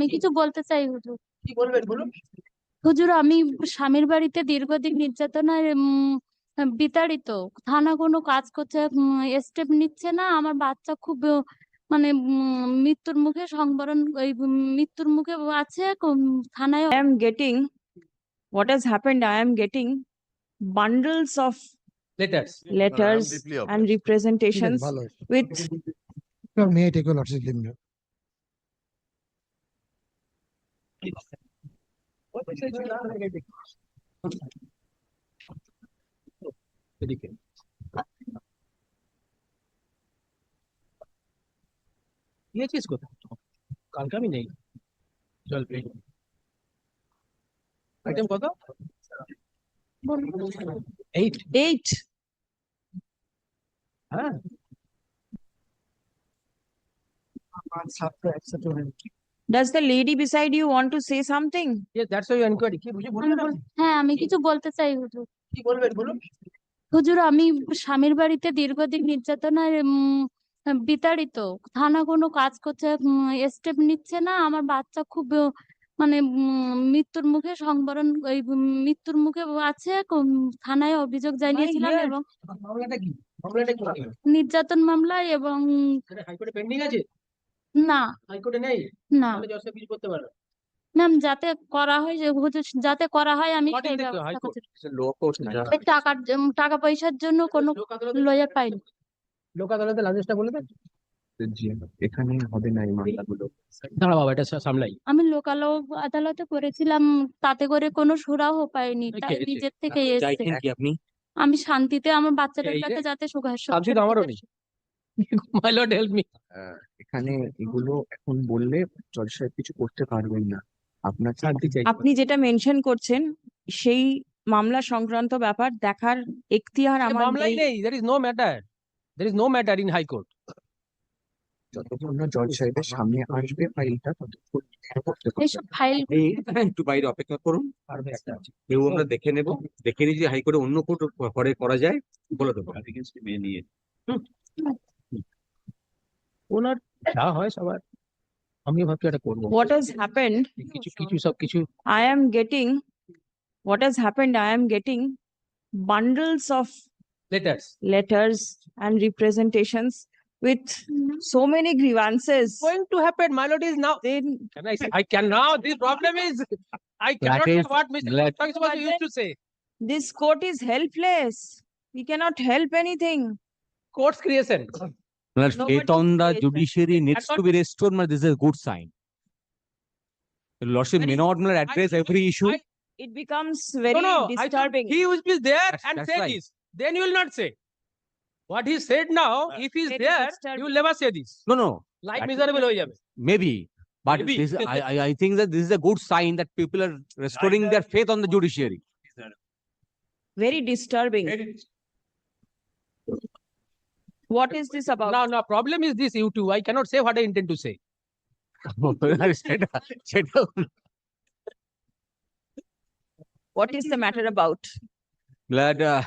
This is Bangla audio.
আমি কিছু বলতে চাই হুজুর? কি বলবেন বলুন। হুজুর আমি স্বামীর বাড়িতে দীর্ঘদিন নির্যাতনায় বিতাড়িত। থানা কোনো কাজ করছে স্টেপ নিচ্ছে না। আমার বাচ্চা খুব মানে মৃত্যুর মুখে সংবরণ ওই মৃত্যুর মুখে আছে থানায় I am getting, what has happened, I am getting bundles of letters letters deeply ये चीज़ को तो कल का भी नहीं। जल पे आइटम को था हाँ सात का एक्सेप्ट हो रहा है। Does the lady beside you want to say something? Yes that's why enquiry কি বুঝে আমি বলবেন বল- আপনি? হ্যাঁ আমি কিছু বলতে চাই হুজুর। কি বলবেন বলুন। হুজুর আমি স্বামীর বাড়িতে দীর্ঘদিন নির্যাতনায় উম, বিতাড়িত। থানা কোনো কাজ করছে স্টেপ নিচ্ছে না। আমার বাচ্চা খুব আহ, মানে উম, মৃত্যুর মুখে সংবরণ ওই উম, মৃত্যুর মুখে আছে। থানায় অভিযোগ জানিয়েছিলাম এবং মামলাটা কি? মামলাটা কি? নির্যাতন মামলায় এবং সেটা হাইকোর্টে পেন্ডিং আছে? না। হাইকোর্টে নেই? না। তাহলে জজ সাহেব কিছু করতে পারবে? ম্যাম যাতে করা হয় যে হুজুর যাতে করা হয় আমি According সেই the ব্যবস্থা High Court. করছি Low court এই টাকার জন্য- টাকা পয়সার জন্য কোনো লোক আদালতে লয়ার পাইনি। লোক আদালতে লাঞ্জেসটা বলে দেন। এখানে হবে না এই মামলাগুলো। দাঁড়া বাবা এটা সা- সামলাই। আমি লোকাল আদালতে করেছিলাম তাতে করে কোনো সুরাহ পাইনি। তাই নিজের থেকে এসছে। চাইছেন কি আপনি? আমি শান্তিতে আমার বাচ্চাটার এই যে, কাছে যাতে সুখা শান্তি তো আমারও নেই। মাই লর্ড হেল্প মি এখানে এগুলো এখন বললে জজ সাহেব কিছু করতে পারবেন না। আপনার শান্তি চাই আপনি যেটা মেনশন করছেন সেই মামলা সংক্রান্ত ব্যাপার দেখার এখতিয়ার আমার মামলাই নেই। There is no matter there is no matter in high court যতক্ষণ না জজ সাহেবের সামনে আসবে ফাইলটা ততক্ষণ এইসব ফাইল একটু বাইরে অপেক্ষা করুন। কেউ আমরা দেখে নেব দেখে নিয়ে যদি হাইকোর্টে অন্য কোর্ট করা যায় বলে দেবো। ওনার যা হয় সবার আমি ভাবছি এটা করবো What has happened, কিছু কিছু সব কিছু I am getting, what has happened, I am getting bundles of letters letters and representations with so many grievances. going to happen my lord is now Then can i say i can now this problem is i cannot say is- what mr let- Sakshi used to say this court is helpless. We cannot help anything. court's creation Well, faith on the judiciary needs to be restored. But this is a good sign. Your Lordship may not address every issue. I, it becomes very no, no, disturbing. He will be there that's, and that's say right. this. Then you will not say. What he said now, uh, if he is there, you will never say this. No, no. Life miserable ho. Maybe. But maybe. This, I, I, I think that this is a good sign that people are restoring their faith on the judiciary. Very disturbing. Very disturbing. What is this about? No, no, problem is this YouTube. I cannot say what I intend to say. what is the matter about? Glad uh,